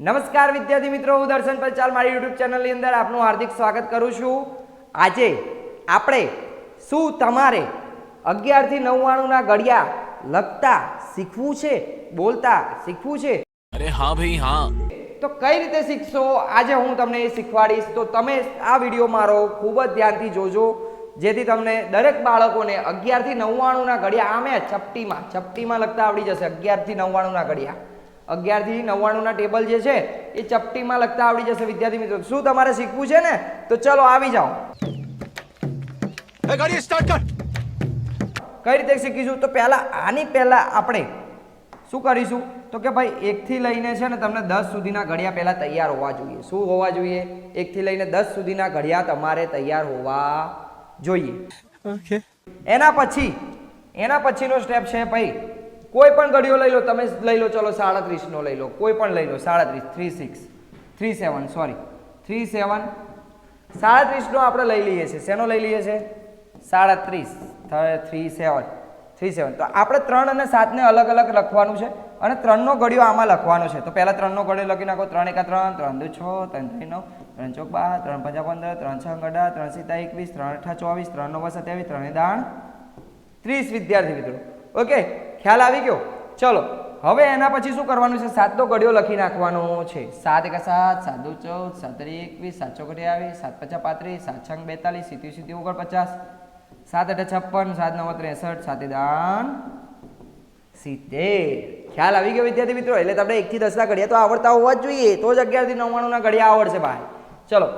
નમસ્કાર વિદ્યાર્થી મિત્રો હું દર્શન પંચાલ મારી યુટ્યુબ ચેનલની અંદર આપનું હાર્દિક સ્વાગત કરું છું. આજે આપણે શું તમારે અગિયારથી નવ્વાણુંના ઘડિયા લખતા શીખવું છે બોલતા શીખવું છે? અરે હા ભાઈ હા. તો કઈ રીતે શીખશો? આજે હું તમને શીખવાડીશ. તો તમે આ વીડિયો મારો ખૂબ જ ધ્યાનથી જોજો. જેથી તમને દરેક બાળકોને અગિયારથી નવ્વાણુંના ઘડિયા આમે ચપટીમાં ચપટીમાં લગતા આવડી જશે અગિયારથી નવ્વાણુંના ઘડિયા. અગિયારથી નવ્વાણુંના ટેબલ જે છે એ ચપટીમાં લખતા આવડી જશે. વિદ્યાર્થી મિત્રો શું તમારે શીખવું છે ને? તો ચલો આવી જાઓ. ગાડી કઈ રીતે શીખીશું? તો પહેલાં આની પહેલાં આપણે શું કરીશું? તો કે ભાઈ એકથી લઈને છે ને તમને દસ સુધીના ઘડિયા પહેલાં તૈયાર હોવા જોઈએ. શું હોવા જોઈએ? એકથી લઈને દસ સુધીના ઘડિયા તમારે તૈયાર હોવા જોઈએ. એના પછી એના પછીનો સ્ટેપ છે ભાઈ કોઈ પણ ઘડિયો લઈ લો, તમે લઈ લો, ચલો સાડત્રીસનો લઈ લો. કોઈ પણ લઈ લો, સાડત્રીસ three six three seven sorry three seven સાડત્રીસનો આપણે લઈ લઈએ છીએ. શેનો લઈ લઈએ છીએ? સાડત્રીસ. થ્રી સેવન થ્રી સેવન તો આપણે ત્રણ અને સાતને અલગ અલગ લખવાનું છે અને ત્રણનો ઘડિયો આમાં લખવાનો છે. તો પહેલાં ત્રણનો ઘડીઓ લખી નાખો. ત્રણ એકા ત્રણ ત્રણ દુ છ, ત્રણ ત્રણ નવ, ત્રણ ચોક બાર, ત્રણ પંચા પંદર, ત્રણ છ અઢાર ત્રણ સીતા એકવીસ, ત્રણ અઠા ચોવીસ, ત્રણ નવ સત્યાવીસ ત્રણે દાણ ત્રીસ વિદ્યાર્થી મિત્રો. ઓકે? ખ્યાલ આવી ગયો? ચલો, હવે એના પછી શું કરવાનું છે? સાતનો ઘડિયો લખી નાખવાનો છે. સાત એકા સાત સાત દો ચૌદ, સાત તરી એકવીસ, સાત ચોકડી આવી સાત પચાસ પાંત્રીસ, સાત છંગ બેતાલીસ સિત્તી ઓગણ પચાસ સાત અઢ છપ્પન, સાત નવ ત્રેસઠ, સાતે દાન સિત્તેર. ખ્યાલ આવી ગયો વિદ્યાર્થી મિત્રો? એટલે તમને એકથી દસના ઘડિયા તો આવડતા હોવા જ જોઈએ. તો જ અગિયારથી નવ્વાણુંના ઘડિયા આવડશે ભાઈ. ચલો,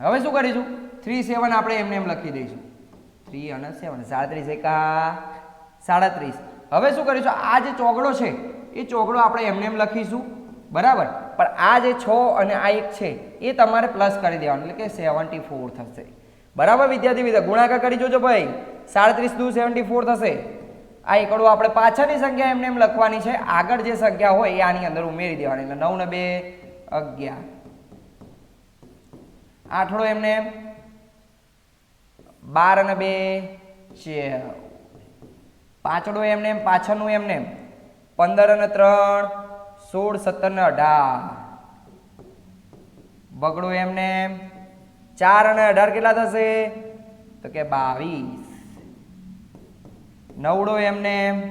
હવે શું કરીશું? થ્રી સેવન આપણે એમને એમ લખી દઈશું. થ્રી અને સેવન સાડત્રીસ એકા સાડત્રીસ. હવે શું કરીશું? આ જે ચોગડો છે, એ ચોગડો આપણે એમને એમ લખીશું. બરાબર? પણ આ જે છ અને આ એક છે, એ તમારે પ્લસ કરી દેવાનું, એટલે કે સેવન્ટી ફોર થશે. બરાબર વિદ્યાર્થી મિત્રો? ગુણાકાર કરી જોજો ભાઈ. સાડત્રીસ દુ સેવન્ટી ફોર થશે. આ એકડો આપણે પાછળની સંખ્યા એમને એમ લખવાની છે. આગળ જે સંખ્યા હોય, એ આની અંદર ઉમેરી દેવાની. એટલે નવ ને બે, અગિયાર. આઠડો એમને બાર અને બે ચૌદ પાંચડો એમને એમ પાછળનું એમને. એમ પંદર અને ત્રણ, સોળ, સત્તર ને અઢાર. બગડો એમને એમ ચાર અને અઢાર કેટલા થશે? તો કે બાવીસ. નવડો એમને એમ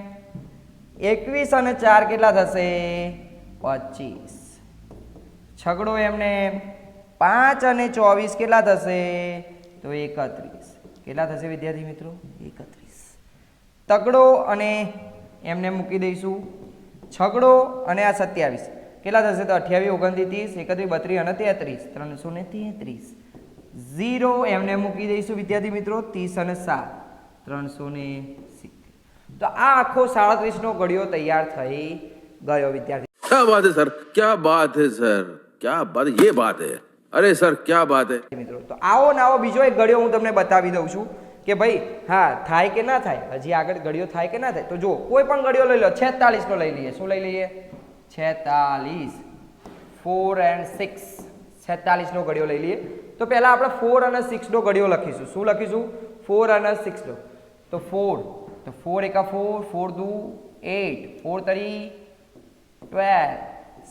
એકવીસ અને ચાર કેટલા થશે? પચીસ. છગડો એમને એમ પાંચ અને ચોવીસ કેટલા થશે? તો એકત્રીસ. કેટલા થશે વિદ્યાર્થી મિત્રો? એકત્રીસ. તગડો અને એમને મૂકી દઈશું. છગડો અને આ સત્યાવીસ. કેટલા થશે તો અઠ્યાવીસ ઓગણત્રીસ ત્રીસ એકત્રીસ બત્રીસ અને તેત્રીસ. ત્રણસો ને તેત્રીસ. ઝીરો એમને મૂકી દઈશું વિદ્યાર્થી મિત્રો ત્રીસ અને સાત. ત્રણસો ને તો આ આખો સાડત્રીસનો ગળિયો તૈયાર થઈ ગયો વિદ્યાર્થી. ક્યાં વાત હે સર? ક્યાં બાત હે સર? ક્યાં બાત? યે બાત હે. અરે સર ક્યાં વાત હે? મિત્રો તો આવો ને આવો બીજો એક ગળિયો હું તમને બતાવી દઉં છું. કે ભાઈ, હા, થાય કે ના થાય? હજી આગળ ગળિયો થાય કે ના થાય? તો જો, કોઈ પણ ગળિયો લઈ લો છેતાલીસ નો લઈ લઈએ. શું લઈ લઈએ? છેતાલીસ ફોર એન્ડ સિક્સ. છેતાલીસ નો ઘડિયો લઈ લઈએ. તો પહેલા આપણે ફોર અને સિક્સ નો ઘડિયો લખીશું. શું લખીશું? ફોર અને સિક્સ નો તો ફોર. તો ફોર એકા four four two, eight. Four three twelve.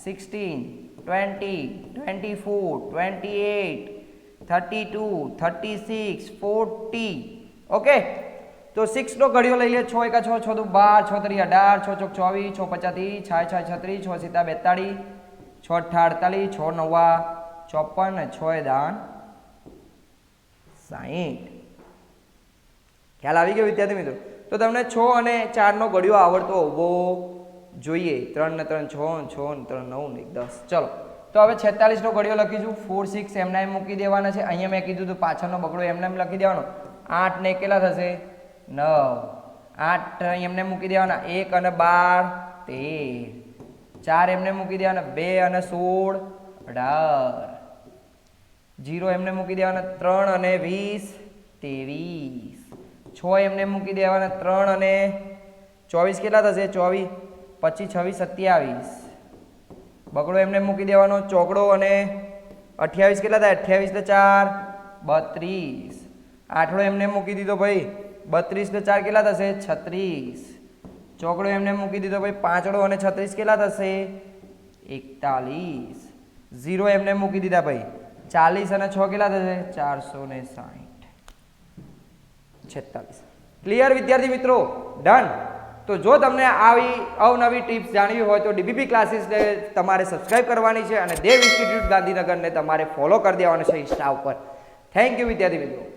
Sixteen. Twenty. Twenty four. Twenty eight. Thirty two. Thirty six. Forty. Okay તો સિક્સનો ઘડિયો લઈ લે. છ એકા છ છ દુ બાર, છ તરી અઢાર, છ ચોક ચોવીસ, છ પચાસી છ છ છત્રીસ, છ સીતા બેતાળીસ, છ અઠા અડતાલીસ છ નવ્વા ચોપન ને છ દાન સાહીઠ ખ્યાલ આવી ગયો વિદ્યાર્થી મિત્રો? તો તમને છ અને ચારનો ઘડિયો આવડતો હોવો જોઈએ. ત્રણ ને ત્રણ છ છ ને ત્રણ નવ ને દસ. ચલો. તો હવે છેતાલીસનો ઘડિયો લખીશું. ફોર સિક્સ એમના એમ મૂકી દેવાના છે. અહીંયા મેં કીધું તો પાછળનો બગડો એમને એમ લખી દેવાનો. આઠ ને કેટલા થશે? નવ. આઠ એમને મૂકી દેવાના. એક અને બાર, તેર. ચાર એમને મૂકી દેવાના. બે અને સોળ, અઢાર. જીરો એમને મૂકી દેવાના ત્રણ અને વીસ, ત્રેવીસ. છ એમને મૂકી દેવાના ત્રણ અને ચોવીસ કેટલા થશે? ચોવીસ. પચીસ છવ્વીસ, સત્યાવીસ. બગડો એમને મૂકી દેવાનો. ચોકડો અને અઠ્યાવીસ કેટલા થાય? અઠ્યાવીસ ને ચાર. બત્રીસ. આઠડો એમને મૂકી દીધો ભાઈ, બત્રીસ ને ચાર કેટલા થશે? છત્રીસ. ચોકડો એમને મૂકી દીધો ભાઈ, પાંચડો અને છત્રીસ કેટલા થશે? એકતાલીસ. ઝીરો એમને મૂકી દીધા ભાઈ, ચાલીસ અને છ કેટલા થશે? ચારસો ને સાહીઠ. છેતાલીસ. ક્લિયર વિદ્યાર્થી મિત્રો? ડન તો જો તમને આવી અવનવી ટિપ્સ જાણવી હોય તો ડીબીપી ક્લાસીસને તમારે સબસ્ક્રાઇબ કરવાની છે અને દેવ ઇન્સ્ટિટ્યૂટ ગાંધીનગરને તમારે ફોલો કરી દેવાનું છે ઇન્સ્ટા ઉપર. થેન્ક યુ વિદ્યાર્થી મિત્રો.